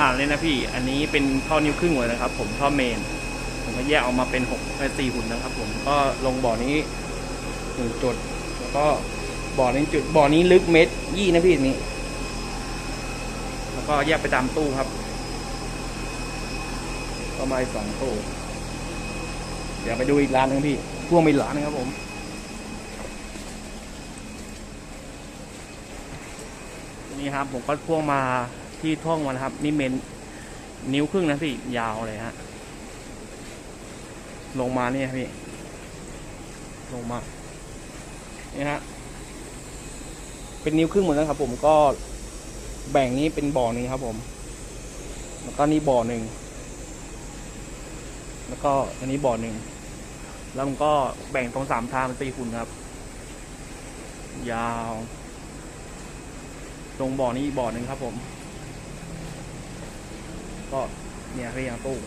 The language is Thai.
อ่านเลยนะพี่ อันนี้เป็นท่อนิ้วครึ่งเลยนะครับ ผมท่อเมน ผมก็แยกออกมาเป็นหกสี่หุ่นนะครับ ผมก็ลงบ่อนี้หนึ่งจุด แล้วก็บ่อนี้จุดบ่อนี้ลึกเมตรยี่นะพี่นนี้ แล้วก็แยกไปตามตู้ครับ ประมาณสองตู้ เดี๋ยวไปดูอีกร้านหนึงพี่พ่วงไปอีกร้านหนึงครับผมนี่ครับผมก็พ่วงมา ที่ท่องมานะครับ นี่เมนนิ้วครึ่งนะพี่ยาวเลยฮะลงมาเนี่ยพี่ ลงมานี่ฮะเป็นนิ้วครึ่งหมดแล้วครับผมก็แบ่งนี้เป็นบ่อหนึ่งครับผม แล้วก็นี่บ่อหนึ่ง แล้วก็อันนี้บ่อหนึ่ง แล้วมันก็แบ่งตรงสามทางเป็นตีหุ่นครับ ยาว ตรงบ่อนี้อีกบ่อหนึ่งครับผม ก็เนี่ยเรียงตู้